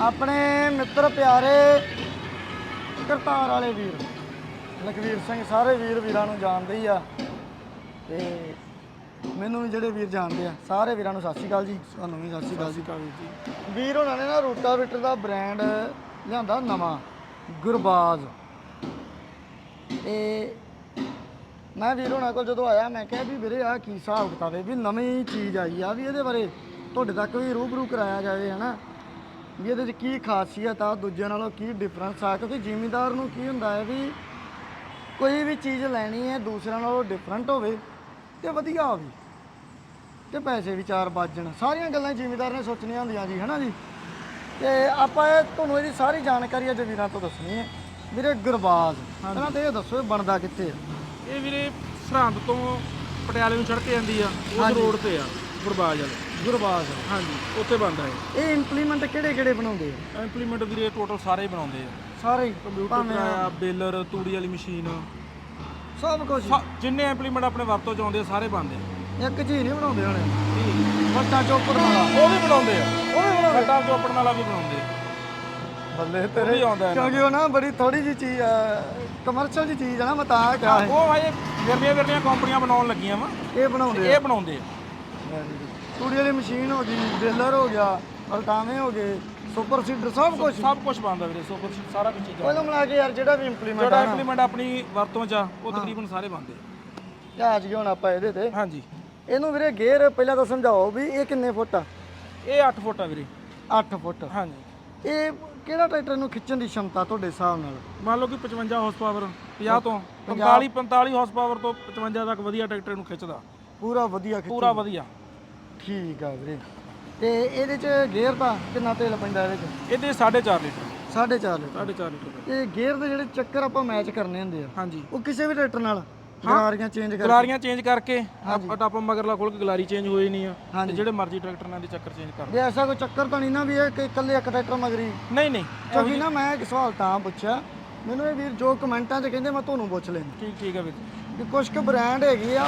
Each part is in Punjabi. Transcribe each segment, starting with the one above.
ਆਪਣੇ ਮਿੱਤਰ ਪਿਆਰੇ ਕਰਤਾਰ ਵਾਲੇ ਵੀਰ ਲਖਵੀਰ ਸਿੰਘ ਸਾਰੇ ਵੀਰ ਵੀਰਾਂ ਨੂੰ ਜਾਣਦੇ ਹੀ ਆ। ਤੇ ਮੈਨੂੰ ਵੀ ਜਿਹੜੇ ਵੀਰ ਜਾਣਦੇ ਆ ਸਾਰੇ ਵੀਰਾਂ ਨੂੰ ਸਤਿ ਸ਼੍ਰੀ ਅਕਾਲ ਜੀ। ਤੁਹਾਨੂੰ ਵੀ ਸਤਿ ਸ਼੍ਰੀ ਅਕਾਲ ਜੀ। ਵੀਰ ਉਹਨਾਂ ਨੇ ਨਾ ਰੂਟਾਵੀਟਰ ਦਾ ਬ੍ਰਾਂਡ ਲਿਆਂਦਾ ਨਵਾਂ ਗੁਰਬਾਜ਼। ਤੇ ਮੈਂ ਵੀਰ ਹੋਣਾ ਕੋਲ ਜਦੋਂ ਆਇਆ ਮੈਂ ਕਿਹਾ ਵੀ ਵੀਰੇ ਆ ਕੀ ਹਿਸਾਬ ਕਿਤਾਬ ਹੈ? ਵੀ ਨਵੀਂ ਚੀਜ਼ ਆਈ ਆ ਵੀ ਇਹਦੇ ਬਾਰੇ ਤੁਹਾਡੇ ਤੱਕ ਵੀ ਰੂਬਰੂ ਕਰਾਇਆ ਜਾਵੇ ਹਨਾ? ਵੀ ਇਹਦੇ 'ਚ ਕੀ ਖਾਸੀਅਤ ਆ ਦੂਜਿਆਂ ਨਾਲੋਂ ਕੀ ਡਿਫਰੈਂਸ ਆ ਕਿਉਂਕਿ ਜ਼ਿਮੀਂਦਾਰ ਨੂੰ ਕੀ ਹੁੰਦਾ ਹੈ ਵੀ ਕੋਈ ਵੀ ਚੀਜ਼ ਲੈਣੀ ਹੈ ਦੂਸਰਿਆਂ ਨਾਲੋਂ ਡਿਫਰੈਂਟ ਹੋਵੇ ਤੇ ਵਧੀਆ ਹੋਵੇ ਤੇ ਪੈਸੇ ਵੀ ਚਾਰ ਵੱਜਣ ਸਾਰੀਆਂ ਗੱਲਾਂ ਜ਼ਿਮੀਂਦਾਰ ਨੇ ਸੋਚਣੀਆਂ ਹੁੰਦੀਆਂ ਜੀ ਹਨਾ ਜੀ? ਤੇ ਆਪਾਂ ਇਹ ਤੁਹਾਨੂੰ ਇਹਦੀ ਸਾਰੀ ਜਾਣਕਾਰੀ ਅੱਜ ਵੀਰਾਂ ਤੋਂ ਦੱਸਣੀ ਹੈ। ਵੀਰੇ ਗੁਰਬਾਜ਼ ਪਹਿਲਾਂ ਤੇ ਇਹ ਦੱਸੋ ਇਹ ਬਣਦਾ ਕਿੱਥੇ ਆ? ਇਹ ਵੀਰੇ ਸਰਹੰਦ ਤੋਂ ਪਟਿਆਲੇ ਨੂੰ ਸੜਕ ਜਾਂਦੀ ਆ ਉਸ ਰੋਡ ਤੇ ਆ ਗੁਰਬਾਜ ਵਾਲੇ। ਗੁਰਬਾਜ਼। ਹਾਂਜੀ। ਉੱਥੇ ਬੰਦਾ ਹੈ ਇਹ ਇੰਪਲੀਮੈਂਟ ਕਿਹੜੇ ਕਿਹੜੇ ਬਣਾਉਂਦੇ ਆ? ਇੰਪਲੀਮੈਂਟ ਵੀਰੇ ਟੋਟਲ ਸਾਰੇ ਹੀ ਬਣਾਉਂਦੇ ਆ। ਸਾਰੇ ਹੀ? ਕੰਪਿਊਟਰ ਕਰਾਇਆ ਬੇਲਰ ਤੂੜੀ ਵਾਲੀ ਮਸ਼ੀਨ ਸਭ ਕੁਝ ਜਿੰਨੇ ਇੰਪਲੀਮੈਂਟ ਆਪਣੇ ਵਰਤੋਂ ਚ ਆਉਂਦੇ ਆ ਸਾਰੇ ਬਣਦੇ ਆ। ਇੱਕ ਚੀਜ਼ ਨਹੀਂ ਬਣਾਉਂਦੇ ਹਣੇ। ਵੱਟਾਂ ਚੋਪੜ ਵਾਲਾ ਉਹ ਵੀ ਬਣਾਉਂਦੇ ਆ। ਉਹ ਵੀ ਬਣਾਉਂਦੇ ਕੱਟਾਂ ਚੋਪੜਨ ਵਾਲਾ ਵੀ ਬਣਾਉਂਦੇ ਆ। ਬੱਲੇ ਉਹ ਤੇਰੇ। ਵੀ ਆਉਂਦਾ ਹੈ ਕਿਉਂਕਿ ਉਹ ਨਾ ਬੜੀ ਥੋੜੀ ਜੀ ਚੀਜ਼ ਕਮਰਸ਼ੀਅਲ ਜੀ ਚੀਜ਼ ਆ ਨਾ ਮੈਂ ਤਾਂ ਕਿਹਾ ਹੈ। ਉਹ ਹਜੇ ਵਿਰਲੀਆਂ ਵਿਰਲੀਆਂ ਕੰਪਨੀਆਂ ਬਣਾਉਣ ਲੱਗੀਆਂ ਵਾ। ਇਹ ਬਣਾਉਂਦੇ ਆ। ਇਹ ਬਣਾਉਂਦੇ ਆ। ਤੂੜੀ ਵਾਲੀ ਮਸ਼ੀਨ ਹੋ ਗਈ ਡ੍ਰਿਲਰ ਹੋ ਗਿਆ ਅਲਟਾਵੇਂ ਹੋ ਗਏ ਸੁਪਰ ਸੀਡਰ ਸਭ ਕੁਝ ਸਭ ਕੁਝ ਬਣਦਾ ਵੀਰੇ ਸੁਪਰ ਸਾਰਾ ਕੁਝ ਚੀਜ਼ਾਂ ਕੋਲ ਮਿਲਾ ਕੇ ਯਾਰ ਜਿਹੜਾ ਵੀ ਇੰਪਲੀਮੈਂਟ ਜਿਹੜਾ ਆ ਨਾ। ਇੰਪਲੀਮੈਂਟ ਆਪਣੀ ਵਰਤੋਂ ਚ ਆ ਉਹ ਤਕਰੀਬਨ ਸਾਰੇ ਬਣਦੇ ਆ। ਜਹਾਜ਼ ਗਿਆ ਹੁਣ ਆਪਾਂ ਇਹਦੇ ਤੇ? ਹਾਂਜੀ। ਇਹਨੂੰ ਵੀਰੇ ਗੇਅਰ ਪਹਿਲਾਂ ਤਾਂ ਸਮਝਾਓ ਵੀ ਇਹ ਕਿੰਨੇ ਫੁੱਟ ਆ? ਇਹ 8 ਫੁੱਟ ਆ ਵੀਰੇ। 8 ਫੁੱਟ। ਹਾਂਜੀ। ਇਹ ਕਿਹੜਾ ਟਰੈਕਟਰ ਨੂੰ ਖਿੱਚਣ ਦੀ ਸ਼ਮਤਾ ਤੁਹਾਡੇ ਹਿਸਾਬ ਨਾਲ? ਮੰਨ ਲਓ ਕਿ 55 ਹਾਰਸ ਪਾਵਰ 50 ਤੋਂ 45 45 ਹਾਰਸ ਪਾਵਰ ਤੋਂ 55 ਤੱਕ ਵਧੀਆ ਟਰੈਕਟਰ ਨੂੰ ਖਿੱਚਦਾ। ਪੂਰਾ ਵਧੀਆ ਖਿੱਚ ਪੂਰਾ ਵਧੀਆ। ਠੀਕ ਆ ਵੀਰੇ। ਤੇ ਇਹਦੇ ਚ ਗੇਅਰ ਦਾ ਕਿੰਨਾ ਤੇਲ ਪੈਂਦਾ ਇਹਦੇ ਚ? ਇਹਦੇ 4.5 ਲੀਟਰ। 4.5 ਲੀਟਰ। 4.5 ਲੀਟਰ ਦਾ। ਇਹ ਗੇਅਰ ਦੇ ਜਿਹੜੇ ਚੱਕਰ ਆਪਾਂ ਮੈਚ ਕਰਨੇ ਹੁੰਦੇ ਆ ਹਾਂਜੀ। ਉਹ ਕਿਸੇ ਵੀ ਟਰੈਕਟਰ ਨਾਲ? ਗਰਾਰੀਆਂ ਚੇਂਜ ਕਰ ਗਲਾਰੀਆਂ ਚੇਂਜ ਕਰਕੇ। ਆਪਾਂ ਟਾਪ ਮਗਰਲਾ ਖੋਲ ਕੇ ਗਲਾਰੀ ਚੇਂਜ ਹੋਈ ਨਹੀਂ ਆ। ਤੇ ਜਿਹੜੇ ਮਰਜ਼ੀ ਟਰੈਕਟਰ ਨਾਲ ਦੇ ਚੱਕਰ ਚੇਂਜ ਕਰ ਵੀ ਐਸਾ ਕੋਈ ਚੱਕਰ ਤਾਂ ਨਹੀਂ ਨਾ ਵੀ ਇਹ ਕਿ ਇਕੱਲੇ ਇੱਕ ਟਰੈਕਟਰ ਮਗਰੀ ਨਹੀਂ ਨਹੀਂ। ਕਿਉਂਕਿ ਨਾ ਮੈਂ ਇੱਕ ਸਵਾਲ ਤਾਂ ਪੁੱਛਿਆ ਮੈਨੂੰ ਇਹ ਵੀਰ ਜੋ ਕਮੈਂਟਾਂ 'ਚ ਕਹਿੰਦੇ ਮੈਂ ਤੁਹਾਨੂੰ ਪੁੱਛ ਲੈਂਦਾ। ਠੀਕ ਠੀਕ ਹੈ ਵੀਰ। ਵੀ ਕੁਝ ਕੁ ਬ੍ਰਾਂਡ ਹੈਗੇ ਆ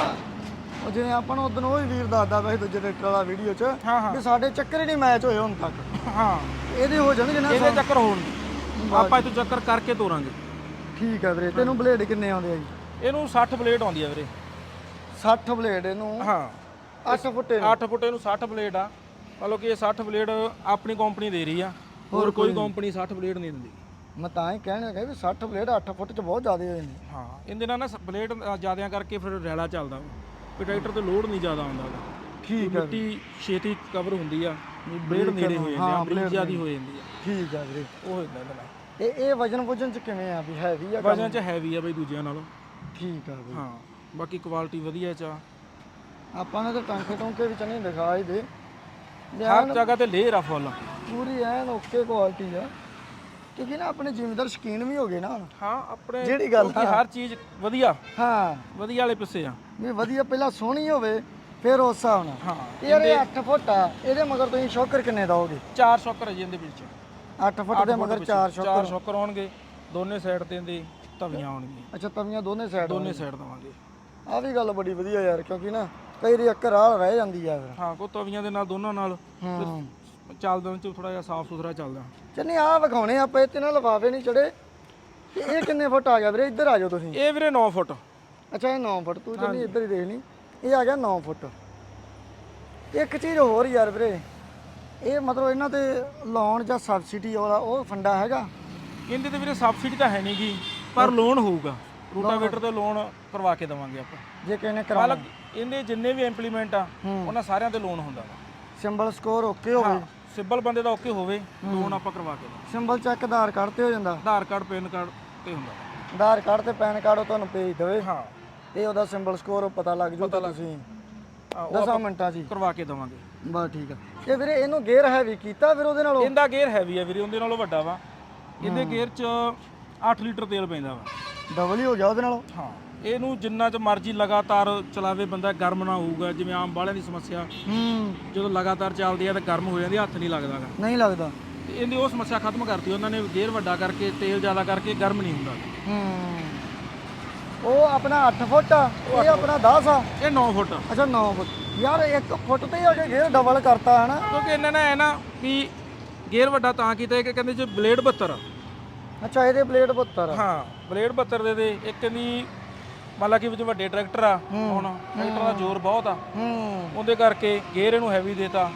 ਉਹ ਜਿਵੇਂ ਆਪਾਂ ਨੂੰ ਉਦੋਂ ਉਹ ਹੀ ਵੀਰ ਦੱਸਦਾ ਵੈਸੇ ਦੂਜੇ ਟਰੈਕਟਰ ਵਾਲਾ ਵੀਡੀਓ 'ਚ ਹਾਂ ਹਾਂ। ਵੀ ਸਾਡੇ ਚੱਕਰ ਹੀ ਨਹੀਂ ਮੈਚ ਹੋਏ ਹੁਣ ਤੱਕ। ਹਾਂ। ਇਹਦੇ ਹੋ ਜਾਣਗੇ ਨਾ ਇਹਦੇ ਚੱਕਰ ਹੋਣਗੇ ਆਪਾਂ ਇਹ ਤੋਂ ਚੱਕਰ ਕਰਕੇ ਤੋਰਾਂਗੇ। ਠੀਕ ਆ ਵੀਰੇ ਤੈਨੂੰ ਬਲੇਡ ਕਿੰਨੇ ਆਉਂਦੇ ਆ ਜੀ? ਇਹਨੂੰ 60 ਬਲੇਡ ਆਉਂਦੀ ਆ ਵੀਰੇ। 60 ਬਲੇਡ ਇਹਨੂੰ ਹਾਂ। 8 ਫੁੱਟੇ 8 ਫੁੱਟ ਇਹਨੂੰ 60 ਬਲੇਡ ਆ। ਮੰਨ ਲਓ ਕਿ ਇਹ 60 ਬਲੇਡ ਆਪਣੀ ਕੰਪਨੀ ਦੇ ਰਹੀ ਆ। ਹੋਰ ਕੋਈ ਕੰਪਨੀ 60 ਬਲੇਡ ਨਹੀਂ ਦਿੰਦੀ। ਮੈਂ ਤਾਂ ਹੀ ਕਹਿਣ ਲੱਗਾ ਵੀ 60 ਬਲੇਡ 8 ਫੁੱਟ 'ਚ ਬਹੁਤ ਜ਼ਿਆਦਾ ਹੋਏ ਨੇ। ਹਾਂ ਇਹਦੇ ਨਾਲ ਨਾ ਬਲੇਡ ਜ਼ਿਆਦਿਆਂ ਕਰਕੇ ਫਿਰ ਰੈਲਾ ਚੱਲਦਾ ਵੀ। ਟਰੈਕਟਰ ਤੇ ਲੋਡ ਨਹੀਂ ਜ਼ਿਆਦਾ ਆਉਂਦਾ ਉਹਦਾ ਠੀਕ ਆ ਮਿੱਟੀ ਛੇਤੀ ਕਵਰ ਹੁੰਦੀ ਆ ਬਲੇਡ ਨੇੜੇ ਹੋ ਜਾਂਦੇ ਆ ਬਲੇਡ ਜ਼ਿਆਦੀ ਹੋ ਜਾਂਦੀ ਆ। ਠੀਕ ਆ ਵੀਰੇ। ਉਹ ਹੋ ਇਹਦੇ ਨਾਲ ਤੇ ਇਹ ਵਜਨ ਵਜਨ 'ਚ ਕਿਵੇਂ ਆ ਵੀ ਹੈਵੀ ਆ ਕੰਮ? ਵਜਨ ਚ ਹੈਵੀ ਆ ਬਈ ਦੂਜਿਆਂ ਨਾਲੋਂ। ਠੀਕ ਆ ਵੀਰੇ ਹਾਂ ਬਾਕੀ ਕੁਆਲਿਟੀ ਵਧੀਆ ਚ ਆ। ਆਪਾਂ ਨੇ ਤਾਂ ਟਾਂਕੇ ਟੋਂਕੇ ਵਿੱਚ ਨਹੀਂ ਦਿਖਾ ਹੀ ਦੇ। ਵੀ ਹਰ ਜਗ੍ਹਾ ਤੇ ਲੇਅਰ ਆ ਫੁੱਲ। ਪੂਰੀ ਐਨ ਓਕੇ ਕੁਆਲਿਟੀ ਆ। ਕਿਉਂਕਿ ਨਾ ਆਪਣੇ ਜ਼ਿਮੀਦਾਰ ਸ਼ਕੀਨ ਵੀ ਹੋ ਗਏ ਨਾ ਹੁਣ। ਹਾਂ ਆਪਣੇ ਜਿਹੜੀ ਗੱਲ ਕਿਉਂਕਿ ਹਰ ਚੀਜ਼ ਵਧੀਆ। ਹਾਂ। ਵਧੀਆ ਵਾਲੇ ਪਿੱਛੇ ਆ। ਵੀ ਵਧੀਆ ਪਹਿਲਾਂ ਸੋਹਣੀ ਹੋਵੇ ਫਿਰ ਉਸ ਹਿਸਾਬ ਨਾਲ। ਹਾਂ ਯਾਰ ਇਹ 8 ਫੁੱਟ ਆ ਇਹਦੇ ਮਗਰ ਤੁਸੀਂ ਸ਼ੋਕਰ ਕਿੰਨੇ ਦੋਗੇ ਚਾਰ ਸ਼ੌਕਰ ਆ ਜੀ ਇਹਦੇ ਵਿੱਚ। 8 ਫੁੱਟ ਦੇ ਮਗਰ 4 ਸ਼ੋਕਰ। ਚਾਰ ਸ਼ੌਕਰ ਆਉਣਗੇ ਦੋਨੇ ਸਾਈਡ ਤੇ ਇਹਦੇ ਤਵੀਆਂ ਆਉਣਗੀਆਂ ਅੱਛਾ ਤਵੀਆਂ ਦੋਨੇ ਸਾਈਡ ਦੋਨੇ ਸਾਈਡ ਦਵਾਂਗੇ। ਆ ਵੀ ਗੱਲ ਬੜੀ ਵਧੀਆ ਯਾਰ ਕਿਉਂਕਿ ਨਾ ਕਈ ਵਾਰੀ ਇੱਕ ਰਾਹ ਰਹਿ ਜਾਂਦੀ ਆ ਫਿਰ। ਹਾਂ ਕੋ ਤਵੀਆਂ ਦੇ ਨਾਲ ਦੋਨਾਂ ਨਾਲ। ਹੂੰ। ਚੱਲਦਾ ਚ ਥੋੜਾ ਜਿਹਾ ਸਾਫ਼ ਸੁਥਰਾ ਚੱਲਦਾ ਚੰਨੀ ਆ ਵਿਖਾਉਣੇ ਆਪਾਂ ਤੇ ਨਾ ਲਫਾਫੇ ਨਹੀਂ ਚੜੇ। ਤੇ ਇਹ ਕਿੰਨੇ ਫੁੱਟ ਆ ਗਿਆ ਵੀਰੇ? ਇੱਧਰ ਆ ਜਾਓ ਤੁਸੀਂ। ਇਹ ਵੀਰੇ 9 ਫੁੱਟ। ਅੱਛਾ ਇਹ 9 ਫੁੱਟ। ਤੂੰ ਚੰਨੀ ਇੱਧਰ ਹੀ ਦੇਖ ਲਈ। ਇਹ ਆ ਗਿਆ 9 ਫੁੱਟ। ਇੱਕ ਚੀਜ਼ ਹੋਰ ਯਾਰ ਵੀਰੇ। ਇਹ ਮਤਲਬ ਇਹਨਾਂ ਤੇ ਲੋਨ ਜਾਂ ਸਬਸਿਡੀ ਵਾਲਾ ਉਹ ਫੰਡਾ ਹੈਗਾ। ਇਹਦੇ ਤੇ ਵੀਰੇ ਸਬਸਿਡੀ ਤਾਂ ਹੈ ਨਹੀਂ ਗੀ ਪਰ ਲੋਨ ਹੋਊਗਾ। ਰੂਟਾਵੇਟਰ ਤੇ ਲੋਨ ਕਰਵਾ ਕੇ ਦਵਾਂਗੇ ਆਪਾਂ। ਜੇ ਕਿਸੇ ਨੇ ਕਰਾਉਣਾ। ਹਾਲਾਂਕਿ ਇਹਦੇ ਜਿੰਨੇ ਵੀ ਇੰਪਲੀਮੈਂਟ ਆ ਉਹਨਾਂ ਸਾਰਿਆਂ ਤੇ ਲੋਨ ਹੁੰਦਾ ਵਾ। ਸਿੰਬਲ ਸਕੋਰ ਓਕੇ ਹੋਵੇ। ਸਿੱਬਲ ਬੰਦੇ ਦਾ ਓਕੇ ਹੋਵੇ ਲੋਨ ਆਪਾਂ ਕਰਵਾ ਕੇ ਦਵਾਂਗੇ ਸਿੰਬਲ ਚੈੱਕ ਆਧਾਰ ਕਾਰਡ ਤੇ ਹੋ ਜਾਂਦਾ। ਆਧਾਰ ਕਾਰਡ ਪੈਨ ਕਾਰਡ ਤੇ ਹੁੰਦਾ। ਆਧਾਰ ਕਾਰਡ ਤੇ ਪੈਨ ਕਾਰਡ ਉਹ ਤੁਹਾਨੂੰ ਭੇਜ ਦੇਵੇ। ਹਾਂ। ਤੇ ਉਹਦਾ ਸਿੰਬਲ ਸਕੋਰ ਪਤਾ ਲੱਗ ਜੂ ਤਾਂ ਤੁਸੀਂ ਆ, ਉਹ 10 ਮਿੰਟਾਂ 'ਚ ਹੀ। ਕਰਵਾ ਕੇ ਦਵਾਂਗੇ। ਬਸ ਠੀਕ ਆ। ਇਹ ਵੀਰੇ ਇਹਨੂੰ ਗੇਅਰ ਹੈਵੀ ਕੀਤਾ ਫਿਰ ਉਹਦੇ ਨਾਲੋਂ? ਇਹਦਾ ਗੇਅਰ ਹੈਵੀ ਆ ਵੀਰੇ ਉਹਦੇ ਨਾਲੋਂ ਵੱਡਾ ਵਾ। ਇਹਦੇ ਗੇਅਰ 'ਚ 8 ਲੀਟਰ ਤੇਲ ਪੈਂਦਾ ਵਾ। ਡਬਲ ਹੀ ਹੋ ਗਿਆ ਉਹਦੇ ਨਾਲੋਂ? ਹਾਂ। ਇਹਨੂੰ ਜਿੰਨਾ ਚ ਮਰਜ਼ੀ ਲਗਾਤਾਰ ਚਲਾਵੇ ਬੰਦਾ ਗਰਮ ਨਾ ਹੋਊਗਾ। ਜਿਵੇਂ ਆਮ ਬਾਲਿਆਂ ਦੀ ਸਮੱਸਿਆ ਹੂੰ। ਜਦੋਂ ਲਗਾਤਾਰ ਚੱਲਦੀ ਆ ਤਾਂ ਗਰਮ ਹੋ ਜਾਂਦੀ ਆ, ਹੱਥ ਨਹੀਂ ਲੱਗਦਾਗਾ। ਨਹੀਂ ਲੱਗਦਾ। ਤੇ ਇਹਦੀ ਉਹ ਸਮੱਸਿਆ ਖਤਮ ਕਰਤੀ ਉਹਨਾਂ ਨੇ ਗੇਅਰ ਵੱਡਾ ਕਰਕੇ ਤੇਲ ਜ਼ਿਆਦਾ ਕਰਕੇ ਗਰਮ ਨਹੀਂ ਹੁੰਦਾ। ਹੂੰ। ਉਹ ਆਪਣਾ 8 ਫੁੱਟ ਆ ਇਹ ਆਪਣਾ 10 ਆ। ਇਹ 9 ਫੁੱਟ ਅੱਛਾ 9 ਫੁੱਟ। ਯਾਰ 1 ਫੁੱਟ ਤੇ ਹੀ ਕੇ ਗੇਅਰ ਡਬਲ ਕਰਤਾ ਹਨਾ? ਕਿਉਂਕਿ ਇਹਨਾਂ ਨੇ ਐ ਨਾ ਵੀ ਗੇਅਰ ਵੱਡਾ ਤਾਂ ਕੀਤਾ ਕਿ ਕਹਿੰਦੇ ਜੇ ਬਲੇਡ 72 ਆ। ਅੱਛਾ ਇਹਦੇ ਪਲੇਟ 72 ਆ। ਹਾਂ ਬਲੇਡ 72 ਦੇ ਦੇ ਇੱਕ ਦੀ ਮੰਨ ਲਾ ਕਿ ਵਿੱਚ ਵੱਡੇ ਟਰੈਕਟਰ ਆ ਹੁਣ ਟਰੈਕਟਰ ਦਾ ਜ਼ੋਰ ਬਹੁਤ ਆ। ਉਹਦੇ ਕਰਕੇ ਗੇਅਰ ਇਹਨੂੰ ਹੈਵੀ ਦੇਤਾ।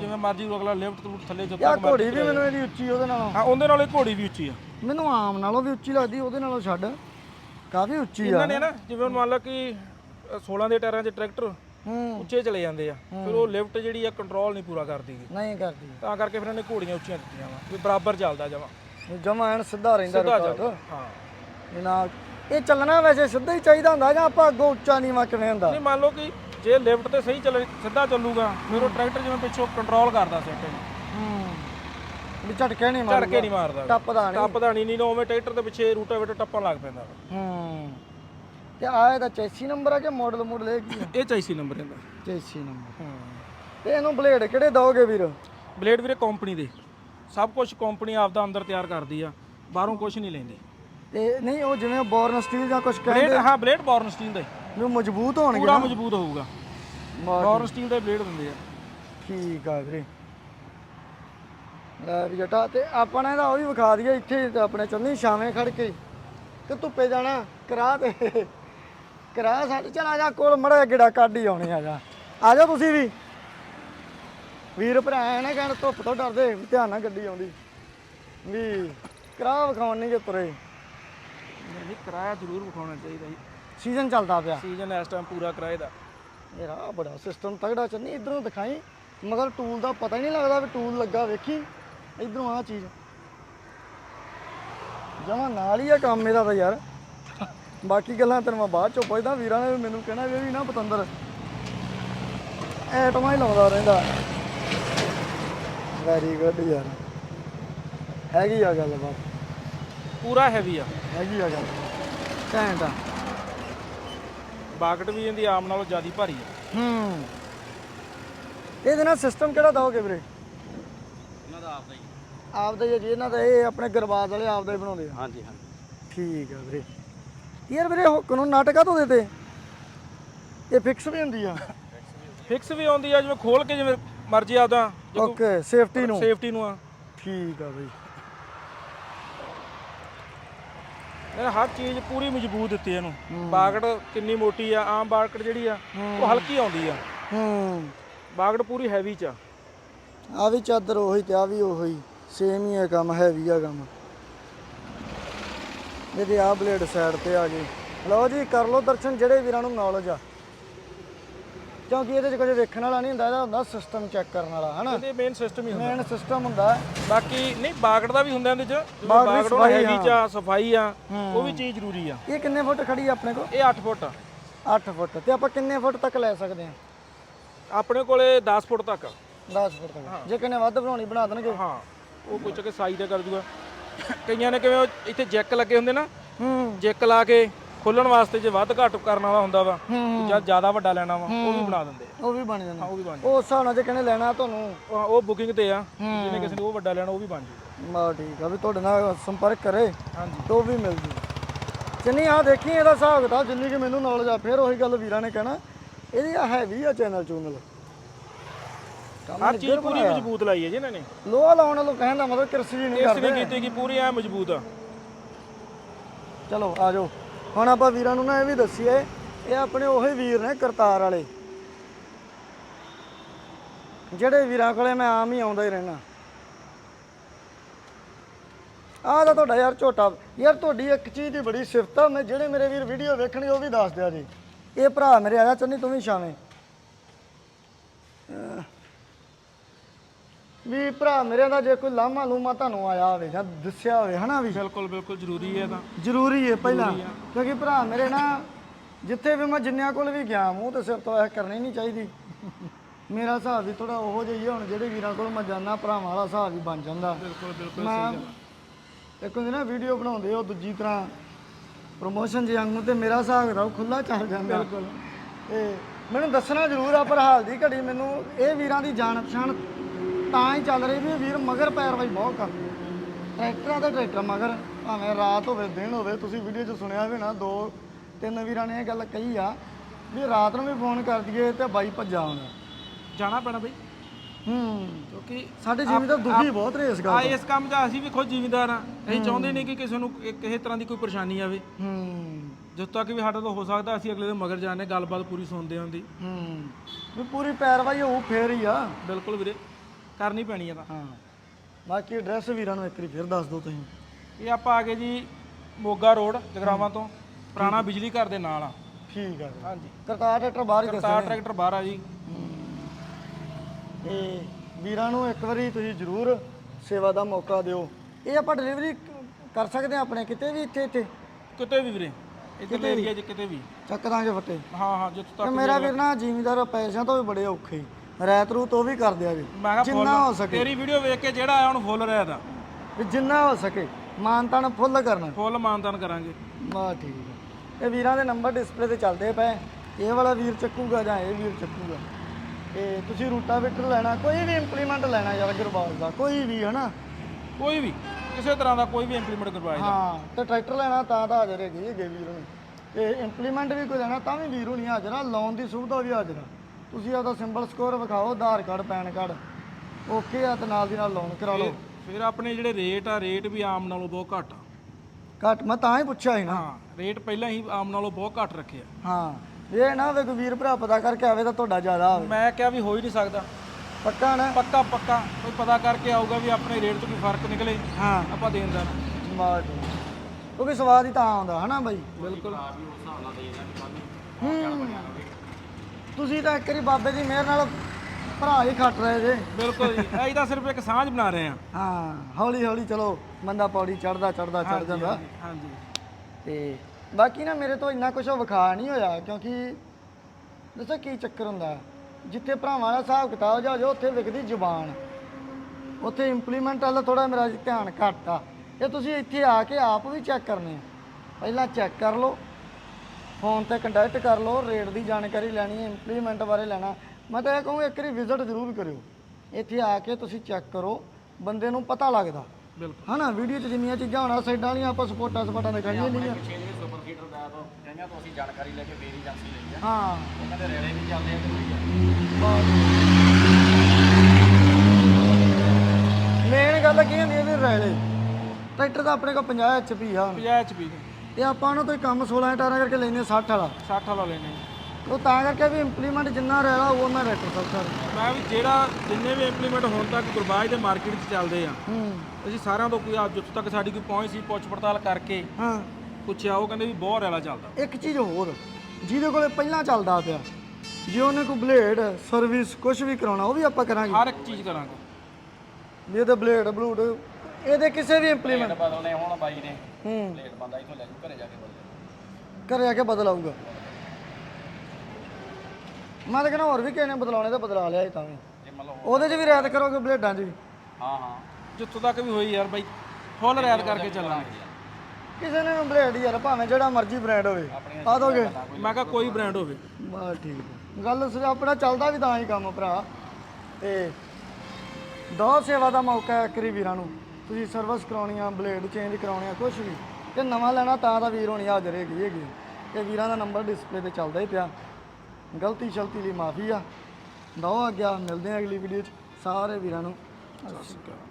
ਜਿਵੇਂ ਮਰਜ਼ੀ ਅਗਲਾ ਲਿਫਟ ਤੋਂ ਥੱਲੇ ਜਦੋਂ ਯਾ ਤੱਕ ਘੋੜੀ ਵੀ ਮੈਨੂੰ ਇਹਦੀ ਉੱਚੀ ਉਹਦੇ ਨਾਲੋਂ। ਹਾਂ ਉਹਦੇ ਨਾਲ ਇਹ ਘੋੜੀ ਵੀ ਉੱਚੀ ਆ। ਮੈਨੂੰ ਆਮ ਨਾਲੋਂ ਵੀ ਉੱਚੀ ਲੱਗਦੀ ਉਹਦੇ ਨਾਲੋਂ ਛੱਡ। ਕਾਫੀ ਉੱਚੀ ਆ। ਇਹਨਾਂ ਨੇ ਨਾ ਜਿਵੇਂ ਹੁਣ ਮੰਨ ਲਾ ਕਿ ਅ, 16 ਦੇ ਟਾਇਰਾਂ 'ਚ ਟਰੈਕਟਰ ਉੱਚੇ ਚਲੇ ਜਾਂਦੇ ਆ। ਫਿਰ ਉਹ ਲਿਫਟ ਜਿਹੜੀ ਆ ਕੰਟਰੋਲ ਨਹੀਂ ਪੂਰਾ ਕਰਦੀ। ਨਹੀਂ ਕਰਦੀ। ਤਾਂ ਕਰਕੇ ਫਿਰ ਇਹਨੇ ਘੋੜੀਆਂ ਉੱਚੀਆਂ ਦਿੱਤੀਆਂ ਵਾ ਵੀ ਬਰਾਬਰ ਚੱਲਦਾ ਜਮਾ। ਜਮਾ ਐਨ ਸਿੱਧਾ ਰਹਿੰਦਾ ਚੱਲਦਾ ਹਾਂ। ਇਹ ਨਾ ਇਹ ਚੱਲਣਾ ਵੈਸੇ ਸਿੱਧਾ ਹੀ ਚਾਹੀਦਾ ਹੁੰਦਾ ਜਾਂ ਆਪਾਂ ਅੱਗੋਂ ਉੱਚਾ ਨੀਵਾਂ ਕਿਵੇਂ ਹੁੰਦਾ? ਨਹੀਂ ਮੰਨ ਲਓ ਕਿ ਜੇ ਲਿਫਟ ਤੇ ਸਹੀ ਚੱਲ ਸਿੱਧਾ ਚੱਲੂਗਾ ਫਿਰ ਉਹ ਟਰੈਕਟਰ ਜਿਵੇਂ ਪਿੱਛੋਂ ਕੰਟਰੋਲ ਕਰਦਾ ਸੈਟ ਹੂੰ। ਵੀ ਝਟਕੇ ਨਹੀਂ ਮਾਰਦਾ ਝੜਕੇ ਨਹੀਂ ਮਾਰਦਾ। ਟੱਪਦਾ ਨਹੀਂ। ਟੱਪਦਾ ਨਹੀਂ ਨਹੀਂ ਨਾ ਉਵੇਂ ਟਰੈਕਟਰ ਦੇ ਪਿੱਛੇ ਰੂਟਾਵੇਟਰ ਟੱਪਣ ਲੱਗ ਪੈਂਦਾ। ਹੂੰ। ਤੇ ਆ ਇਹਦਾ ਚੈਸੀ ਨੰਬਰ ਆ ਕਿ ਮਾਡਲ ਮਾਡਲ ਇਹ ਕੀ ਆ? ਇਹ ਚਾਹੀਸੀ ਨੰਬਰ ਇਹਦਾ। Chassis number. ਹਾਂ। ਤੇ ਇਹਨੂੰ ਬਲੇਡ ਕਿਹੜੇ ਦੋਗੇ ਵੀਰ? ਬਲੇਡ ਵੀਰੇ ਕੰਪਨੀ ਦੇ। ਸਭ ਕੁਝ ਕੰਪਨੀ ਆਪਦਾ ਅੰਦਰ ਤਿਆਰ ਕਰਦੀ ਆ ਬਾਹਰੋਂ ਕੁਝ ਨਹੀਂ ਲੈਂਦੀ। ਤੇ ਨਹੀਂ ਉਹ ਜਿਵੇਂ ਬੋਰਨ ਸਟੀਲ ਜਾਂ ਕੁਝ ਬਲੇਡ ਕਹਿੰਦੇ ਹਾਂ ਬਲੇਡ ਬੌਰਨ ਸਟੀਲ ਦਾ। ਹੀ ਉਹ ਮਜ਼ਬੂਤ ਹੋਣਗੇ ਪੂਰਾ ਮਜ਼ਬੂਤ ਹੋਊਗਾ। ਬੌਰਨ ਸਟੀਲ ਦੇ ਬਲੇਡ ਦਿੰਦੇ ਆ। ਠੀਕ ਆ ਵੀਰੇ। ਲੈ ਵੀ ਜਟਾ ਤੇ ਆਪਾਂ ਨੇ ਇਹਦਾ ਉਹ ਵੀ ਵਿਖਾ ਦਈਏ ਇੱਥੇ ਤੇ ਆਪਣੇ ਚੰਨੀ ਛਾਵੇਂ ਖੜ ਕੇ। ਕਿ ਧੁੱਪੇ ਜਾਣਾ ਕਰਾ ਤੇ ਕਰਾ ਸਾਡੇ ਚਲ ਆ ਜਾ ਕੋਲ ਮੜਾ ਗਿੜਾ ਕੱਢ ਹੀ ਆਉਣੇ ਆ ਜਾ। ਆ ਜਾ ਤੁਸੀਂ ਵੀ। ਵੀਰ ਭਰਾ ਨੇ ਕਹਿਣ ਧੁੱਪ ਤੋਂ ਡਰਦੇ ਵੀ ਧਿਆਨ ਨਾਲ ਗੱਡੀ ਆਉਂਦੀ। ਵੀ ਕਰਾ ਵਿਖਾਉਣ ਨਹੀਂ ਜੇ ਤੁਰੇ। ਨਹੀਂ ਕਿਰਾਇਆ ਜ਼ਰੂਰ ਵਿਖਾਉਣਾ ਚਾਹੀਦਾ ਜੀ। ਸੀਜ਼ਨ ਚੱਲਦਾ ਪਿਆ। ਸੀਜ਼ਨ ਇਸ ਟਾਈਮ ਪੂਰਾ ਕਿਰਾਏ ਦਾ। ਯਾਰ ਆਹ ਬੜਾ ਸਿਸਟਮ ਤਗੜਾ ਚੰਨੀ ਇਧਰੋਂ ਦਿਖਾਈ। ਮਗਰ ਟੂਲ ਦਾ ਪਤਾ ਹੀ ਨਹੀਂ ਲੱਗਦਾ ਵੀ ਟੂਲ ਲੱਗਾ ਵੇਖੀ। ਇਧਰੋਂ ਆਹ ਚੀਜ਼। ਜਮਾ ਨਾਲ ਹੀ ਆ ਕੰਮ ਇਹਦਾ ਤਾਂ ਯਾਰ। ਬਾਕੀ ਗੱਲਾਂ ਤੈਨੂੰ ਮੈਂ ਬਾਅਦ ਚੋਂ ਪੁੱਛਦਾ ਵੀਰਾਂ ਨੇ ਮੈਨੂੰ ਕਹਿਣਾ ਵੀ ਇਹ ਵੀ ਨਾ ਪਤੰਦਰ। ਐਟਮਾਂ ਹੀ ਲਾਉਂਦਾ ਰਹਿੰਦਾ। ਵੈਰੀ ਗੁੱਡ ਯਾਰ। ਹੈਗੀ ਆ ਗੱਲ ਬਾਤ ਪੂਰਾ ਹੈਵੀ ਆ। ਹੈਗੀ ਆ ਗੱਲ ਘੈਂਟ ਆ। ਬਾਕਟ ਵੀ ਇਹਦੀ ਆਮ ਨਾਲੋਂ ਜ਼ਿਆਦਾ ਭਾਰੀ ਆ। ਹੂੰ। ਇਹਦੇ ਨਾਲ ਸਿਸਟਮ ਕਿਹੜਾ ਦੋਗੇ ਵੀਰੇ? ਇਹਨਾਂ ਦਾ ਆਪਦਾ ਹੀ ਆਪਦਾ ਜੀ ਇਹਨਾਂ ਦਾ ਇਹ ਆਪਣੇ ਗਰਬਾਦ ਵਾਲੇ ਆਪਦਾ ਹੀ ਬਣਾਉਂਦੇ ਆ। ਹਾਂਜੀ ਹਾਂਜੀ। ਠੀਕ ਆ ਵੀਰੇ। ਯਾਰ ਵੀਰੇ ਹੁੱਕ ਨੂੰ ਨਾਟਕਾ ਤੋਂ? ਦੇਤੇ ਇਹ ਫਿਕਸ ਵੀ ਹੁੰਦੀ ਆ। ਫਿਕਸ ਵੀ ਆਉਂਦੀ ਆ ਜਿਵੇਂ ਖੋਲ ਕੇ ਜਿਵੇਂ ਮਰਜ਼ੀ ਆਪਦਾ। ਓਕੇ ਸੇਫਟੀ ਨੂੰ। ਸੇਫਟੀ ਨੂੰ ਆ। ਠੀਕ ਆ ਬਈ। ਇਹ ਹਰ ਚੀਜ਼ ਪੂਰੀ ਮਜ਼ਬੂਤ ਦਿੱਤੀ ਇਹਨੂੰ। ਬਾਗੜ ਕਿੰਨੀ ਮੋਟੀ ਆ ਆਮ ਬਾਗੜ ਜਿਹੜੀ ਆ ਉਹ ਹਲਕੀ ਆਉਂਦੀ ਆ। ਹੂੰ। ਬਾਗੜ ਪੂਰੀ ਹੈਵੀ ਚ ਆ। ਆ ਵੀ ਚਾਦਰ ਉਹੀ ਤੇ ਆ ਵੀ ਉਹੀ। ਸੇਮ ਹੀ ਹੈ ਕੰਮ ਹੈਵੀ ਆ ਕੰਮ। ਇਹਦੇ ਆ ਬਲੇਡ ਸਾਈਡ ਤੇ ਆ ਗਏ। ਲਓ ਜੀ ਕਰ ਲਓ ਦਰਸ਼ਨ ਜਿਹੜੇ ਵੀਰਾਂ ਨੂੰ ਨੌਲੇਜ ਆ। ਕਿਉਂਕਿ ਇਹਦੇ 'ਚ ਕੁਝ ਵੇਖਣ ਵਾਲਾ ਨਹੀਂ ਹੁੰਦਾ ਇਹਦਾ ਹੁੰਦਾ ਸਿਸਟਮ ਚੈੱਕ ਕਰਨ ਵਾਲਾ ਹਨਾ? ਇਹਦੇ ਮੇਨ ਸਿਸਟਮ ਹੀ ਹੁੰਦਾ। ਮੇਨ ਸਿਸਟਮ ਹੁੰਦਾ। ਬਾਕੀ ਨਹੀਂ ਬਾਗੜ ਦਾ ਵੀ ਹੁੰਦਾ ਇਹਦੇ ਚ। ਬਾਗੜ ਦੀ ਹੈਵੀ ਚ ਆ ਸਫ਼ਾਈ ਆ ਉਹ ਵੀ ਚੀਜ਼ ਜ਼ਰੂਰੀ ਆ। ਇਹ ਕਿੰਨੇ ਫੁੱਟ ਖੜੀ ਆ ਆਪਣੇ ਕੋਲ? ਇਹ 8 ਫੁੱਟ ਆ। 8 ਫੁੱਟ। ਤੇ ਆਪਾਂ ਕਿੰਨੇ ਫੁੱਟ ਤੱਕ ਲੈ ਸਕਦੇ ਹਾਂ ਆਪਣੇ ਕੋਲੇ 10 ਫੁੱਟ ਤੱਕ 10 ਫੁੱਟ ਤੱਕ। ਜੇ ਕਿੰਨੇ ਵੱਧ ਬਣਾਉਣੀ ਬਣਾ ਦੇਣਗੇ? ਹਾਂ। ਉਹ ਕੋਈ ਚੱਕੇ ਸਾਈਜ਼ ਤੇ ਕਰ ਦੂਗਾ। ਕਈਆਂ ਨੇ ਕਿਵੇਂ ਇੱਥੇ ਜੈਕ ਲੱਗੇ ਹੁੰਦੇ ਨਾ? ਹੂੰ। ਜੈਕ ਲਾ ਕੇ ਖੋਲਣ ਵਾਸਤੇ ਜੇ ਵੱਧ ਘੱਟ ਕਰਨ ਵਾਲਾ ਹੁੰਦਾ ਵਾ। ਜਾਂ ਜ਼ਿਆਦਾ ਵੱਡਾ ਲੈਣਾ ਵਾ ਉਹ ਵੀ ਬਣਾ ਦਿੰਦੇ ਆ। ਉਹ ਵੀ ਬਣ ਜਾਂਦਾ। ਹਾਂ ਉਹ ਵੀ ਬਣ ਉਹ ਹਿਸਾਬ ਨਾਲ ਜੇ ਕਹਿੰਦੇ ਲੈਣਾ ਤੁਹਾਨੂੰ ਉਹ ਉਹ ਬੁਕਿੰਗ ਤੇ ਆ। ਜਿਹਨੇ ਕਿਸੇ ਨੇ ਉਹ ਵੱਡਾ ਲੈਣਾ ਉਹ ਵੀ ਬਣ ਜੂਗਾ ਬਾ ਠੀਕ ਆ ਵੀ ਤੁਹਾਡੇ ਨਾਲ ਸੰਪਰਕ ਕਰੇ ਹਾਂਜੀ। ਤਾਂ ਉਹ ਵੀ ਮਿਲ ਜੂ। ਜਿੰਨੀ ਆ ਦੇਖੀ ਇਹਦਾ ਹਿਸਾਬ ਕਿਤਾਬ ਜਿੰਨੀ ਕਿ ਮੈਨੂੰ ਨੌਲੇਜ ਆ ਫਿਰ ਉਹੀ ਗੱਲ ਵੀਰਾਂ ਨੇ ਕਹਿਣਾ ਇਹਦੀ ਆ ਹੈਵੀ ਆ ਚੈਨਲ ਚੂਨਲ ਹਰ ਚੀਜ਼ ਪੂਰੀ ਮਜ਼ਬੂਤ ਲਾਈ ਹੈ ਜੀ ਇਹਨਾਂ ਨੇ। ਲੋਹਾ ਲਾਉਣ ਵਾਲੋਂ ਕਹਿਣ ਦਾ ਮਤਲਬ ਕਿਰਸੀ ਨਹੀਂ ਇਸ ਕਰਦੇ। ਨੇ ਕੀਤੀ ਕਿ ਪੂਰੀ ਐ ਮਜ਼ਬੂਤ ਆ। ਚਲੋ ਆ ਜਾਓ। ਹੁਣ ਆਪਾਂ ਵੀਰਾਂ ਨੂੰ ਨਾ ਇਹ ਵੀ ਦੱਸੀਏ, ਇਹ ਆਪਣੇ ਉਹੀ ਵੀਰ ਨੇ ਕਰਤਾਰ ਵਾਲੇ। ਜਿਹੜੇ ਵੀਰਾਂ ਕੋਲੇ ਮੈਂ ਆਮ ਹੀ ਆਉਂਦਾ ਹੀ ਰਹਿਣਾ ਆਹ ਤਾਂ ਤੁਹਾਡਾ ਯਾਰ ਝੋਟਾ, ਯਾਰ ਤੁਹਾਡੀ ਇੱਕ ਚੀਜ਼ ਦੀ ਬੜੀ ਸਿਫਤ ਆ, ਮੈਂ ਜਿਹੜੇ ਮੇਰੇ ਵੀਰ ਵੀਡੀਓ ਵੇਖਣਗੇ ਉਹ ਵੀ ਦੱਸ ਦਿਆ ਜੀ। ਇਹ ਭਰਾ ਮੇਰੇ ਆਇਆ ਚੰਨੀ, ਤੂੰ ਵੀ ਸ਼ਾਮੇ ਵੀ ਭਰਾ ਮੇਰੇ ਦਾ ਜੇ ਕੋਈ ਲਾਮਾ ਲੂਮਾ ਤੁਹਾਨੂੰ ਆਇਆ ਹੋਵੇ ਜਾਂ ਦੱਸਿਆ ਹੋਵੇ ਹਨਾ ਵੀ? ਬਿਲਕੁਲ ਬਿਲਕੁਲ ਜ਼ਰੂਰੀ ਹੈ ਤਾਂ। ਜ਼ਰੂਰੀ ਹੈ ਪਹਿਲਾਂ। ਕਿਉਂਕਿ ਭਰਾ ਮੇਰੇ ਨਾ ਜਿੱਥੇ ਵੀ ਮੈਂ ਜਿੰਨਿਆਂ ਕੋਲ ਵੀ ਗਿਆ ਮੂੰਹ ਤੇ ਸਿਰ ਤੋਂ ਇਹ ਕਰਨੀ ਨਹੀਂ ਚਾਹੀਦੀ। ਮੇਰਾ ਹਿਸਾਬ ਵੀ ਥੋੜਾ ਉਹੋ ਜਿਹਾ ਹੀ ਆ, ਹੁਣ ਜਿਹੜੇ ਵੀਰਾਂ ਕੋਲ ਮੈਂ ਜਾਂਦਾ ਭਰਾਵਾਂ ਵਾਲਾ ਹਿਸਾਬ ਹੀ ਬਣ ਜਾਂਦਾ। ਬਿਲਕੁਲ ਬਿਲਕੁਲ ਮੈਂ ਇੱਕ ਹੁੰਦੀ ਨਾ ਵੀਡੀਓ ਬਣਾਉਂਦੇ ਉਹ ਦੂਜੀ ਤਰ੍ਹਾਂ ਪ੍ਰੋਮੋਸ਼ਨ ਜੇ ਵਾਂਗੂ ਤੇ ਮੇਰਾ ਹਿਸਾਬ ਕਿਤਾਬ ਖੁੱਲਾ ਚੱਲ ਜਾਂਦਾ। ਬਿਲਕੁਲ। ਤੇ ਮੈਨੂੰ ਦੱਸਣਾ ਜ਼ਰੂਰ ਆ ਪਰ ਹਾਲ ਦੀ ਘੜੀ ਮੈਨੂੰ ਇਹ ਵੀਰਾਂ ਦੀ ਜਾਣ ਪਛਾਣ ਤਾਂ ਹੀ ਚੱਲ ਰਹੀ ਵੀ ਵੀਰ ਮਗਰ ਪੈਰਵਾਈ ਬਹੁਤ ਕਰਦੇ ਟਰੈਕਟਰਾਂ ਤੇ ਟਰੈਕਟਰ ਮਗਰ ਭਾਵੇਂ ਰਾਤ ਹੋਵੇ ਦਿਨ ਹੋਵੇ ਤੁਸੀਂ ਵੀਡੀਓ 'ਚ ਸੁਣਿਆ ਵੀ ਨਾ ਦੋ ਤਿੰਨ ਵੀਰਾਂ ਨੇ ਇਹ ਗੱਲ ਕਹੀ ਆ ਵੀ ਰਾਤ ਨੂੰ ਵੀ ਫੋਨ ਕਰ ਦਈਏ ਤੇ ਬਾਈ ਭੱਜਾ ਆਉਂਦਾ ਜਾਣਾ ਪੈਣਾ ਬਈ। ਹੂੰ। ਕਿਉਂਕਿ ਸਾਡੇ ਜ਼ਿਮੀਦਾਰ ਦੁਖੀ ਬਹੁਤ ਨੇ ਇਸ ਗੱਲ ਆ ਇਸ ਕੰਮ 'ਚ ਅਸੀਂ ਵੀ ਖੁਦ ਜ਼ਿਮੀਂਦਾਰ ਆ ਅਸੀਂ ਚਾਹੁੰਦੇ ਨਹੀਂ ਕਿ ਕਿਸੇ ਨੂੰ ਕਿਸੇ ਤਰ੍ਹਾਂ ਦੀ ਕੋਈ ਪਰੇਸ਼ਾਨੀ ਆਵੇ। ਹੂੰ। ਜਦੋਂ ਤੱਕ ਵੀ ਸਾਡਾ ਤੋਂ ਹੋ ਸਕਦਾ ਅਸੀਂ ਅਗਲੇ ਦੇ ਮਗਰ ਜਾਂਦੇ ਗੱਲਬਾਤ ਪੂਰੀ ਸੁਣਦੇ ਹੁੰਦੀ ਹੂੰ। ਵੀ ਪੂਰੀ ਪੈਰਵਾਈ ਹੋਊ ਫੇਰ ਹੀ ਆ। ਬਿਲਕੁਲ ਵੀਰੇ। ਕਰਨੀ ਪੈਣੀ ਆ ਤਾਂ। ਹਾਂ। ਬਾਕੀ ਐਡਰੈਸ ਵੀਰਾਂ ਨੂੰ ਇੱਕ ਵਾਰੀ ਫਿਰ ਦੱਸ ਦਿਓ ਤੁਸੀਂ। ਇਹ ਆਪਾਂ ਆ ਗਏ ਜੀ ਮੋਗਾ ਰੋਡ ਜਗਰਾਵਾਂ ਤੋਂ। ਪੁਰਾਣਾ ਬਿਜਲੀ ਘਰ ਦੇ ਨਾਲ ਆ। ਠੀਕ ਆ ਜੀ। ਹਾਂਜੀ। ਕਰਤਾਰ ਟਰੈਕਟਰ ਬਾਹਰ ਹੀ ਕਰਤਾਰ ਟਰੈਕਟਰ ਬਾਹਰ ਆ ਜੀ। ਤੇ ਵੀਰਾਂ ਨੂੰ ਇੱਕ ਵਾਰੀ ਤੁਸੀਂ ਜ਼ਰੂਰ ਸੇਵਾ ਦਾ ਮੌਕਾ ਦਿਓ। ਇਹ ਆਪਾਂ ਡਿਲੀਵਰੀ ਕਰ ਸਕਦੇ ਆ ਆਪਣੇ ਕਿਤੇ ਵੀ ਇੱਥੇ ਇੱਥੇ? ਕਿਤੇ ਵੀ ਵੀਰੇ। ਇੱਧਰ ਏਰੀਆ 'ਚ ਕਿਤੇ ਵੀ। ਚੱਕ ਦਾਂਗੇ ਫੱਟੇ। ਹਾਂ ਹਾਂ ਜਿੱਥੋਂ ਤੱਕ ਮੇਰਾ ਵੀਰ ਨਾ ਜ਼ਿਮੀਦਾਰ ਪੈਸਿਆਂ ਤੋਂ ਵੀ ਬੜੇ ਔਖੇ। ਰੈਤ ਰੂਤ ਉਹ ਵੀ ਕਰ ਦਿਆ ਜੀ ਮੈਂ ਕਿਹਾ ਜਿੰਨਾ ਹੋ ਫੁੱਲ ਸਕੇ। ਤੇਰੀ ਵੀਡੀਓ ਵੇਖ ਕੇ ਜਿਹੜਾ ਆਇਆ ਉਹਨੂੰ ਫੁੱਲ ਰਹਿ ਦਾ ਵੀ ਜਿੰਨਾ ਹੋ ਸਕੇ ਮਾਨ ਤਾਨ ਫੁੱਲ ਕਰਨਾ। ਫੁੱਲ ਮਾਨਤਾਨ ਕਰਾਂਗੇ। ਬਾ ਠੀਕ ਹੈ ਇਹ ਵੀਰਾਂ ਦੇ ਨੰਬਰ ਡਿਸਪਲੇ ਤੇ ਚੱਲਦੇ ਪਏ। ਇਹ ਵਾਲਾ ਵੀਰ ਚੱਕੂਗਾ ਜਾਂ ਇਹ ਵੀਰ ਚੱਕੂਗਾ। ਤੇ ਤੁਸੀਂ ਰੂਟਾਵੇਟਰ ਲੈਣਾ ਕੋਈ ਵੀ ਇੰਪਲੀਮੈਂਟ ਲੈਣਾ ਯਾਰ ਗੁਰਬਾਜ ਦਾ ਕੋਈ ਵੀ ਹਨਾ? ਕੋਈ ਵੀ ਕਿਸੇ ਤਰ੍ਹਾਂ ਦਾ ਕੋਈ ਵੀ ਇੰਪਲੀਮੈਂਟ ਕਰਵਾਏ ਹਾਂ ਤੇ ਟਰੈਕਟਰ ਲੈਣਾ ਤਾਂ ਤਾਂ ਹਾਜ਼ਰ ਹੈਗੀ ਹੈਗੇ ਵੀਰ। ਨੂੰ ਤੇ ਇੰਪਲੀਮੈਂਟ ਵੀ ਕੋਈ ਲੈਣਾ ਤਾਂ ਵੀ ਵੀਰ ਹੁਣੀ ਹਾਜ਼ਰ ਆ ਲੋਨ ਦੀ ਸੁਵਿਧਾ ਵੀ ਹਾਜ਼ਰ ਆ। ਤੁਸੀਂ ਆਪਦਾ ਸਿੰਬਲ ਸਕੋਰ ਵਿਖਾਓ Aadhaar card PAN card okay ਆ ਤੇ ਨਾਲ ਦੀ ਨਾਲ ਲੋਨ ਕਰਾ ਲਓ। ਫਿਰ ਆਪਣੇ ਜਿਹੜੇ ਰੇਟ ਆ ਰੇਟ ਵੀ ਆਮ ਨਾਲੋਂ ਬਹੁਤ ਘੱਟ ਆ। ਘੱਟ? ਮੈਂ ਤਾਂ ਹੀ ਪੁੱਛਿਆ ਸੀ ਨਾ। ਹਾਂ ਰੇਟ ਪਹਿਲਾਂ ਹੀ ਆਮ ਨਾਲੋਂ ਬਹੁਤ ਘੱਟ ਰੱਖੇ ਆ। ਹਾਂ ਇਹ ਨਾ ਹੋਵੇ ਕੋਈ ਵੀਰ ਭਰਾ ਪਤਾ ਕਰਕੇ ਆਵੇ ਤਾਂ ਤੁਹਾਡਾ ਜ਼ਿਆਦਾ ਆਵੇ ਮੈਂ ਕਿਹਾ ਵੀ ਹੋ ਹੀ ਨਹੀਂ ਸਕਦਾ। ਪੱਕਾ ਨਾ? ਪੱਕਾ ਪੱਕਾ। ਕੋਈ ਪਤਾ ਕਰਕੇ ਆਊਗਾ ਵੀ ਆਪਣੇ ਰੇਟ 'ਚ ਕੋਈ ਫ਼ਰਕ ਨਿਕਲੇ। ਹਾਂ। ਆਪਾਂ ਦੇਣ ਦਾ ਸਮਾਰਟ ਕਿਉਂਕਿ ਸਵਾਦ ਹੀ ਤਾਂ ਆਉਂਦਾ ਹਨਾ ਬਾਈ? ਬਿਲਕੁਲ। ਹੂੰ। ਤੁਸੀਂ ਤਾਂ ਇੱਕ ਵਾਰੀ ਬਾਬੇ ਦੀ ਮਿਹਰ ਨਾਲ ਭਰਾ ਹੀ ਖੱਟ ਰਹੇ ਜੇ। ਬਿਲਕੁਲ ਜੀ। ਅਸੀਂ ਤਾਂ ਸਿਰਫ ਇੱਕ ਸਾਂਝ ਬਣਾ ਰਹੇ ਆ। ਹਾਂ ਹੌਲੀ ਹੌਲੀ ਚਲੋ ਬੰਦਾ ਪੌੜੀ ਚੜਦਾ ਚੜਦਾ ਚੜ ਜਾਂਦਾ। ਹਾਂਜੀ ਤੇ ਬਾਕੀ ਨਾ ਮੇਰੇ ਤੋਂ ਇੰਨਾ ਕੁਝ ਵਿਖਾ ਨਹੀਂ ਹੋਇਆ ਕਿਉਂਕਿ ਦੱਸੋ ਕੀ ਚੱਕਰ ਹੁੰਦਾ? ਜਿੱਥੇ ਭਰਾਵਾਂ ਦਾ ਹਿਸਾਬ ਕਿਤਾਬ ਜਾ ਜੋ ਉੱਥੇ ਵਿਕਦੀ ਜ਼ੁਬਾਨ। ਉੱਥੇ ਇੰਪਲੀਮੈਂਟ ਵੱਲ ਥੋੜਾ ਮੇਰਾ ਧਿਆਨ ਘੱਟ ਆ। ਇਹ ਤੁਸੀਂ ਇੱਥੇ ਆ ਕੇ ਆਪ ਵੀ ਚੈੱਕ ਕਰਨੇ ਪਹਿਲਾਂ ਚੈੱਕ ਕਰ ਲਓ। ਫੋਨ ਤੇ ਕੰਟੈਕਟ ਕਰ ਲਓ ਰੇਟ ਦੀ ਜਾਣਕਾਰੀ ਲੈਣੀ ਹੈ ਇੰਪਲੀਮੈਂਟ ਬਾਰੇ ਲੈਣਾ। ਮੈਂ ਤਾਂ ਇਹ ਕਹੂੰਗਾ ਇੱਕ ਵਾਰੀ ਵਿਜ਼ਿਟ ਜ਼ਰੂਰ ਕਰਿਓ। ਇੱਥੇ ਆ ਕੇ ਤੁਸੀਂ ਚੈੱਕ ਕਰੋ ਬੰਦੇ ਨੂੰ ਪਤਾ ਲੱਗਦਾ। ਬਿਲਕੁਲ। ਹਨਾ ਵੀਡੀਓ 'ਚ ਜਿੰਨੀਆਂ ਚੀਜ਼ਾਂ ਹੋਣਾ ਸਾਈਡਾਂ ਵਾਲੀਆਂ ਆਪਾਂ ਸਪੋਰਟਾਂ ਸਪੋਰਟਾਂ ਦਿਖਾਈਆਂ ਨਹੀਂ ਪਿੱਛੇ ਜਿਹੜੇ ਸੁਪਰ ਸੀਡਰ ਦਾ ਤੋਂ ਕਈਆਂ ਤੋਂ ਅਸੀਂ ਜਾਣਕਾਰੀ ਲੈ ਕੇ ਫੇਰ ਏਜੰਸੀ ਲਈ ਆ। ਹਾਂ। ਉਹਨਾਂ ਦੇ ਰੇੜੇ ਵੀ ਚੱਲਦੇ ਆ ਤੇ ਕੋਈ ਮੇਨ ਗੱਲ ਕੀ ਹੁੰਦੀ ਹੈ ਵੀ ਰੈਲੇ ਟਰੈਕਟਰ ਦਾ ਆਪਣੇ ਕੋਲ 50 ਐਚਪੀ ਆ। 50 HP ਦੇ। ਤੇ ਆਪਾਂ ਨੂੰ ਕੋਈ ਕੰਮ 16 ਟਾਇਰਾਂ ਕਰਕੇ ਲੈਨੇ 60 ਵਾਲਾ। 60 ਵਾਲਾ ਲੈਣੇ ਉਹ ਤਾਂ ਕਰਕੇ ਵੀ ਇੰਪਲੀਮੈਂਟ ਜਿੰਨਾ ਰੈਲਾ ਉਹ ਮੈਂ ਰੈਟਰ ਸਕਦਾ ਮੈਂ ਵੀ ਜਿਹੜਾ ਜਿੰਨੇ ਵੀ ਇੰਪਲੀਮੈਂਟ ਹੁਣ ਤੱਕ ਗੁਰਬਾਜ ਦੇ ਮਾਰਕੀਟ 'ਚ ਚੱਲਦੇ ਆ ਹੂੰ। ਅਸੀਂ ਸਾਰਿਆਂ ਤੋਂ ਕੋਈ ਜਿੱਥੋਂ ਤੱਕ ਸਾਡੀ ਕੋਈ ਪਹੁੰਚ ਸੀ ਪੁੱਛ ਪੜਤਾਲ ਕਰਕੇ ਹਾਂ। ਪੁੱਛਿਆ ਉਹ ਕਹਿੰਦੇ ਵੀ ਬਹੁਤ ਰੈਲਾ ਚੱਲਦਾ। ਇੱਕ ਚੀਜ਼ ਹੋਰ ਜਿਹਦੇ ਕੋਲੇ ਪਹਿਲਾਂ ਚੱਲਦਾ ਪਿਆ ਜੇ ਉਹਨੇ ਕੋਈ ਬਲੇਡ ਸਰਵਿਸ ਕੁਝ ਵੀ ਕਰਾਉਣਾ ਉਹ ਵੀ ਆਪਾਂ ਕਰਾਂਗੇ। ਹਰ ਇੱਕ ਚੀਜ਼ ਕਰਾਂਗੇ। ਵੀ ਇਹਦੇ ਬਲੇਡ ਬਲੂਡ ਇਹਦੇ ਕਿਸੇ ਵੀ ਇੰਪਲੀਮੈਂਟ ਬਦਲਨੇ ਹੁਣ ਬਾਈ ਨੇ। ਹੂੰ। ਪਲੇਟ ਬੰਦਾ ਇਥੋਂ ਲੈ ਜੂ ਘਰੇ ਜਾ ਕੇ ਬਦਲੇ। ਘਰੇ ਆ ਕੇ ਬਦਲ ਆਊਗਾ ਮੈਂ ਤਾਂ ਕਹਿੰਦਾ ਹੋਰ ਵੀ ਕਿਸੇ ਨੇ ਬਦਲਾਉਣੇ ਤਾਂ ਬਦਲਾ ਲਿਆ ਤਾਂ ਵੀ। ਜੇ ਮੰਨ ਲਓ ਉਹਦੇ 'ਚ ਵੀ ਰਿਆਇਤ ਕਰੋਗੇ ਬਲੇਡਾਂ 'ਚ ਵੀ? ਹਾਂ ਹਾਂ। ਜਿੱਥੋਂ ਤੱਕ ਵੀ ਹੋਈ ਯਾਰ ਬਾਈ ਫੁੱਲ ਰਿਆਦ ਕਰਕੇ ਚੱਲਾਂਗੇ। ਕਿਸੇ ਨੇ ਬਲੇਡ ਯਾਰ ਭਾਵੇਂ ਜਿਹੜਾ ਮਰਜ਼ੀ ਬ੍ਰਾਂਡ ਹੋਵੇ। ਪਾ ਦੋਗੇ? ਮੈਂ ਕਿਹਾ ਕੋਈ ਬ੍ਰਾਂਡ ਹੋਵੇ। ਬਸ ਠੀਕ ਹੈ। ਗੱਲ ਸਿਰ ਆਪਣਾ ਚੱਲਦਾ ਵੀ ਤਾਂ ਹੀ ਕੰਮ ਭਰਾ। ਤੇ ਦੋ ਸੇਵਾ ਦਾ ਮੌਕਾ ਹੈ ਕਰੀ ਵੀਰਾਂ ਨੂੰ। ਤੁਸੀਂ ਸਰਵਿਸ ਕਰਾਉਣੀ ਆ ਬਲੇਡ ਚੇਂਜ ਕਰਾਉਣੀ ਆ ਕੁਝ ਵੀ। ਤੇ ਨਵਾਂ ਲੈਣਾ ਤਾਂ ਦਾ ਵੀਰ ਹੋਣੀ ਹਾਜ਼ਰ ਹੈਗੀ ਹੈਗੀ। ਤੇ ਵੀਰਾਂ ਦਾ ਨੰਬਰ ਡਿਸਪਲੇ ਤੇ ਚੱਲਦਾ ਹੀ ਪਿਆ। ਗਲਤੀ ਸ਼ਲਤੀ ਲਈ ਮਾਫੀ ਆ। ਦੋ ਆ ਗਿਆ ਮਿਲਦੇ ਆ ਅਗਲੀ ਵੀਡੀਓ 'ਚ। ਸਾਰੇ ਵੀਰਾਂ ਨੂੰ। ਸਤਿ ਸ਼੍ਰੀ ਅਕਾਲ।